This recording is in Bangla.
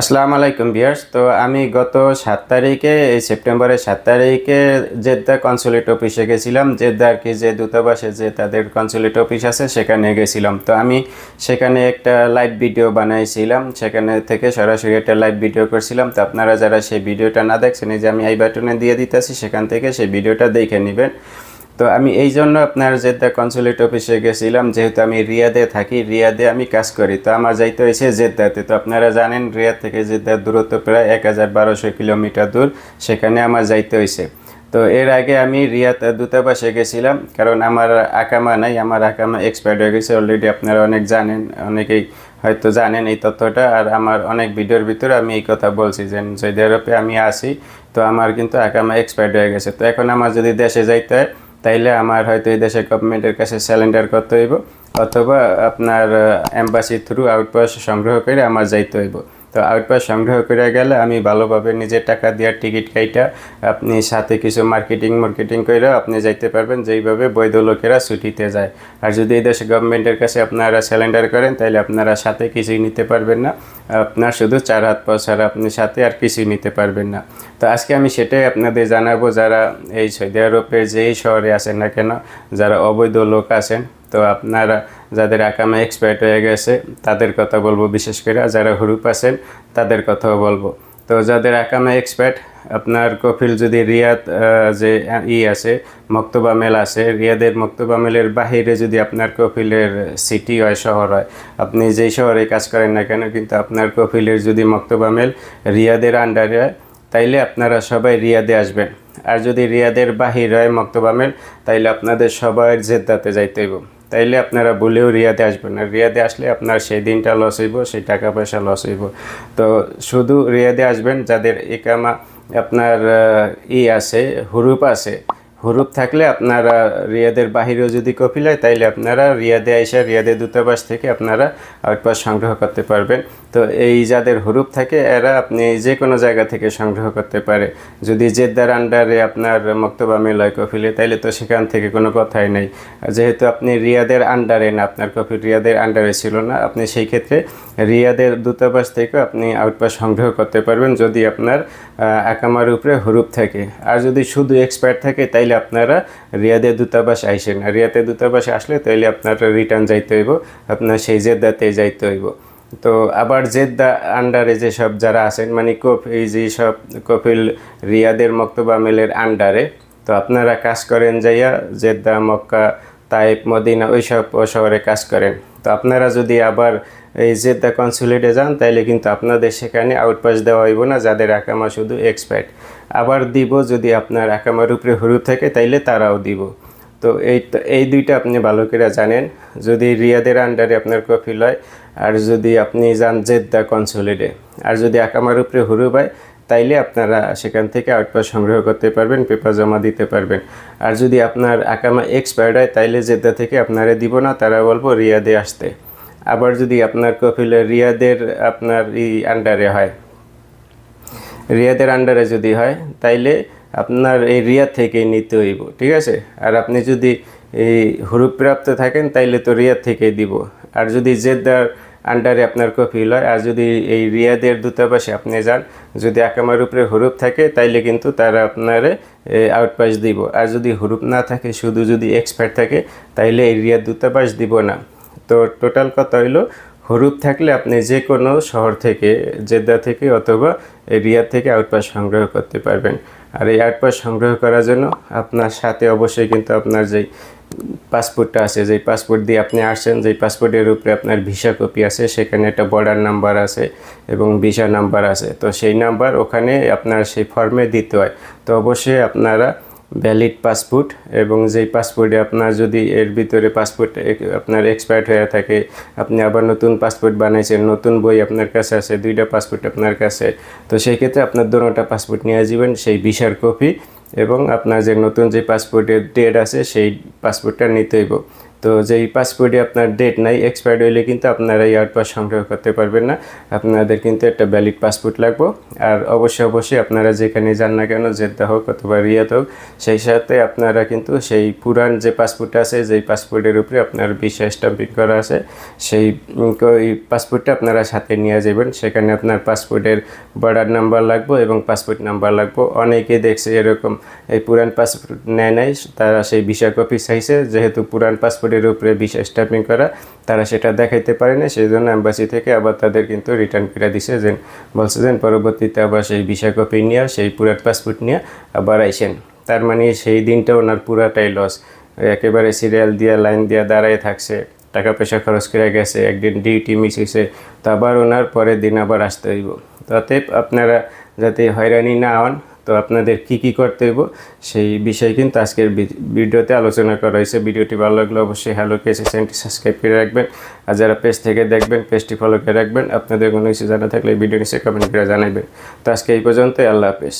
আসসালামু আলাইকুম বিয়ার্স তো আমি গত সাত তারিখে, এই সেপ্টেম্বরের সাত তারিখে জেদ্দা কনসুলেট অফিসে গেছিলাম। জেদ্দা আর কি যে দূতাবাসে যে তাদের কনসুলেট অফিস আছে, সেখানে গেছিলাম। তো আমি সেখানে একটা লাইভ ভিডিও বানাইছিলাম। সেখানে থেকে সরাসরি একটা লাইভ ভিডিও করছিলাম। তো আপনারা যারা সেই ভিডিওটা না দেখছেন, এই যে আমি এই বাটনে দিয়ে দিতেছি, সেখান থেকে সেই ভিডিওটা দেখে নেবেন। তো আমি এই জন্য আপনার জেদ্দা কনসুলেট অফিসে গেছিলাম, যেহেতু আমি রিয়াদে থাকি, রিয়াদে আমি কাজ করি। তো আমার যাইতে হয়েছে জেদ্দাতে। তো আপনারা জানেন, রিয়াদ থেকে জেদ্দার দূরত্ব প্রায় এক হাজার বারোশো কিলোমিটার দূর, সেখানে আমার যাইতে হয়েছে। তো এর আগে আমি রিয়াদ দূতাবাসে গেছিলাম, কারণ আমার আকামা নাই, আমার আকামা এক্সপায়ার্ড হয়ে গেছে অলরেডি আপনারা অনেক জানেন, অনেকেই হয়তো জানেন এই তথ্যটা, আর আমার অনেক ভিডিওর ভিতরে আমি এই কথা বলছি যে সৌদি আরবে আমি আসি তো আমার কিন্তু আকামা এক্সপায়ার্ড হয়ে গেছে। তো এখন আমার যদি দেশে যাইতে হয় তাইলে আমার হয়তো এই দেশের গভর্নমেন্টের কাছে স্যালেন্ডার করতে হইব, অথবা আপনার এম্বাসি থ্রু আউটপাস সংগ্রহ করে আমার যাইতে হইব। তো আউটপাস সংগ্রহ করে গেলে আমি ভালোভাবে নিজের টাকা দেওয়ার টিকিট কাইটা আপনি সাথে কিছু মার্কেটিং মার্কেটিং করেও আপনি যাইতে পারবেন, যেইভাবে বৈধ লোকেরা ছুটিতে যায়। আর যদি এই দেশে গভর্নমেন্টের কাছে আপনারা স্যালেন্ডার করেন তাহলে আপনারা সাথে কিছুই নিতে পারবেন না। আপনার শুধু চার হাত পা ছাড়া আপনি সাথে আর কিছুই নিতে পারবেন না। তো আজকে আমি সেটাই আপনাদের জানাব, যারা এই সৌদি আরবের যেই শহরে আছেন না কেন, যারা অবৈধ লোক আছেন, তো আপনারা যাদের আকামে এক্সপায়ার্ড হয়ে গেছে, তাদের কথা বলব বিশেষ করে। যারা হুরুপ আছেন, তাদের কথাও বলব। তো যাদের আকামে এক্সপার্ট আপনার কফিল যদি রিয়াদ যে ই আছে, মক্তবা মেল আছে, রিয়াদের মক্তবা মেলের বাহিরে যদি আপনার কফিলের সিটি হয়, শহর হয়, আপনি যেই শহরে কাজ করেন না কেন, কিন্তু আপনার কফিলের যদি মক্তবা মেল রিয়াদের আন্ডারে হয়, তাইলে আপনারা সবাই রিয়াদে আসবেন। আর যদি রিয়াদের বাহির হয়, মক্তবা মেল, তাইলে আপনাদের সবাই জেদ্দাতে যাইতে তাইলে আপনারা বলেও রিয়াদে আসবেন না। রিয়াদে আসলে আপনার সেই দিনটা লস হইব, সেই টাকা পয়সা লস হইব। তো শুধু রিয়াদে আসবেন, যাদের একামা আপনার ই আছে, হুরুপ আছে হুরুপ থাকলে আপনারা রিয়াদের বাহিরেও যদি কপিল হয়, তাইলে আপনারা রিয়াদে আইসা রিয়াদের দূতাবাস থেকে আপনারা আউটপাস সংগ্রহ করতে পারবেন। তো এই যাদের হুরুপ থাকে, এরা আপনি যে কোনো জায়গা থেকে সংগ্রহ করতে পারে। যদি জেদ্দার আন্ডারে আপনার মক্তবা মেল হয় কফিলে, তাইলে তো সেখান থেকে কোনো কথাই নেই। যেহেতু আপনি রিয়াদের আন্ডারে না, আপনার কফিল রিয়াদের আন্ডারে ছিল না, আপনি সেই ক্ষেত্রে রিয়াদের দূতাবাস থেকে আপনি আউটপাস সংগ্রহ করতে পারবেন। যদি আপনার আকামার উপরে হুরুপ থাকে। আর যদি শুধু এক্সপায়ার থাকে, তাইলে আপনারা রিয়াদের দূতাবাস আইসেন। আর রিয়াদের দূতাবাস আসলে তাইলে আপনারা রিটার্ন যাইতে হইব, আপনার সেই জেদ্দাতে যাইতে হইব। তো আবার জেদ্দা আন্ডারে যেসব যারা আছেন মানে কোপ এই যে সব কপিল রিয়াদের মক্তবা মেলের আন্ডারে তো আপনারা কাজ করেন যাইয়া জেদ্দা, মক্কা, তাইপ, মদিনা ওইসব শহরে কাজ করেন। তো আপনারা যদি আবার এই জেদ্দা কনসুলেটে যান, তাইলে কিন্তু আপনাদের সেখানে আউটপাস দেওয়া হইব না, যাদের আকামা শুধু এক্সপার্ট আবার দিব যদি আপনার আকামার উপরে হুরুপ থাকে, তাইলে তারাও দিব। তো এই এই দুইটা আপনি ভালো করে জানেন। যদি রিয়াদের আন্ডারে আপনার কফিল হয়, আর যদি আপনি যান জেদ্দা কনসুলেটে। আর যদি আকামার উপরে হুরুপ হয় তাইলে আপনারা সেখান থেকে আউটপাস সংগ্রহ করতে পারবেন, পেপার জমা দিতে পারবেন। আর যদি আপনার আকামা এক্সপায়ার্ড হয়, তাইলে জেদ্দা থেকে আপনারা দিব না, তারা বলব রিয়াদে আসতে। আবার যদি আপনার কফিলে রিয়াদের আপনার ই আন্ডারে হয়, রিয়াদের আন্ডারে যদি হয়, তাইলে আপনার এই রিয়াদ থেকেই নিতে হইব, ঠিক আছে? আর আপনি যদি এই হুরুপ্রাপ্ত থাকেন, তাইলে তো রিয়াদ থেকেই দিব। আর যদি জেদ্দার আন্ডারে আপনার কফিল হয় আর যদি এই রিয়াদের দূতাবাসে আপনি যান, যদি আকামার উপরে হরুপ থাকে, তাইলে কিন্তু তারা আপনারে আউটপাস দিব। আর যদি হুরুপ না থাকে, শুধু যদি এক্সপার্ট থাকে, তাইলে এই রিয়াদ দূতাবাস দিব না। তো টোটাল কথা হইল, হরুপ থাকলে আপনি যে কোনো শহর থেকে, জেদ্দা থেকে অথবা রিয়াদ থেকে আউটপাস সংগ্রহ করতে পারবেন। আর এই আউটপাস সংগ্রহ করার জন্য আপনার সাথে অবশ্যই কিন্তু আপনার যেই পাসপোর্টটা আছে, যেই পাসপোর্ট দিয়ে আপনি আসছেন, যেই পাসপোর্টের উপরে আপনার ভিসা কপি আছে, সেখানে একটা বর্ডার নাম্বার আছে এবং ভিসা নাম্বার আছে। তো সেই নাম্বার ওখানে আপনার সেই ফর্মে দিতে হয়। তো অবশ্যই আপনারা ভ্যালিড পাসপোর্ট এবং যেই পাসপোর্টে আপনার যদি এর ভিতরে পাসপোর্ট আপনার এক্সপায়ার্ড হয়ে থাকে, আপনি আবার নতুন পাসপোর্ট বানাইছেন, নতুন বই আপনার কাছে আছে, দুইটা পাসপোর্ট আপনার কাছে, তো সেই ক্ষেত্রে আপনার দুটোটা পাসপোর্ট নিয়ে যাবেন সেই ভিসার কপি এবং আপনার যে নতুন যে পাসপোর্টের ডেট আছে সেই পাসপোর্টটা নিতে হইব। তো যেই পাসপোর্টে আপনার ডেট নাই এক্সপায়ার্ড হইলে কিন্তু আপনারা ইয়ার পাস সংগ্রহ করতে পারবেন না। আপনাদের কিন্তু একটা ভ্যালিড পাসপোর্ট লাগবে। আর অবশ্যই অবশ্যই আপনারা যেখানে যান না কেন, জেদ্দা হোক অথবা রিয়াদ হোক, সেই সাথে আপনারা কিন্তু সেই পুরান যে পাসপোর্ট আছে, যেই পাসপোর্টের উপরে আপনার ভিসা স্টাম্পিং করা আছে, সেই পাসপোর্টটা আপনারা সাথে নিয়ে যাবেন। সেখানে আপনার পাসপোর্টের বর্ডার নাম্বার লাগবে এবং পাসপোর্ট নাম্বার লাগবে। অনেকে দেখছে এরকম, এই পুরান পাসপোর্ট নেয় নাই, তারা সেই ভিসা কপি চাইছে। যেহেতু পুরান পাসপোর্টের উপরে ভিসা স্টাম্পিং করা, তারা সেটা দেখাইতে পারে না সেই জন্য অ্যাম্বাসি থেকে আবার তাদের কিন্তু রিটার্ন করে দিছে। যে বলছে যে পরবর্তীতে আবার সেই ভিসা কপি নিয়ে, সেই পুরান পাসপোর্ট নিয়ে আবার আইসেন। তার মানে সেই দিনটা ওনার পুরাটাই লস একেবারে সিরিয়াল দিয়া লাইন দিয়া দাঁড়ায় থাকছে, টাকা পয়সা খরচ করে গেছে, একদিন ডিউটি মিস হয়েছে তো আবার ওনার পরের দিন আবার আসতে হইব। অতএব আপনারা যাতে হয়রানি না হন তো আপনাদের কি কি করতে হইব সেই বিষয়ে কিন্তু আজকের ভিডিওতে আলোচনা করা হয়েছে। ভিডিওটি ভালো লাগলে অবশ্যই হ্যালো কেসে চ্যানেলটি সাবস্ক্রাইব করে রাখবেন। আর যারা পেজ থেকে দেখবেন, পেজটি ফলো করে রাখবেন, আপনাদের কোনো কিছু জানা থাকলে ভিডিও নিচে কমেন্ট করে জানাবেন। তো আজকে এই পর্যন্তই, আল্লাহ হাফেজ।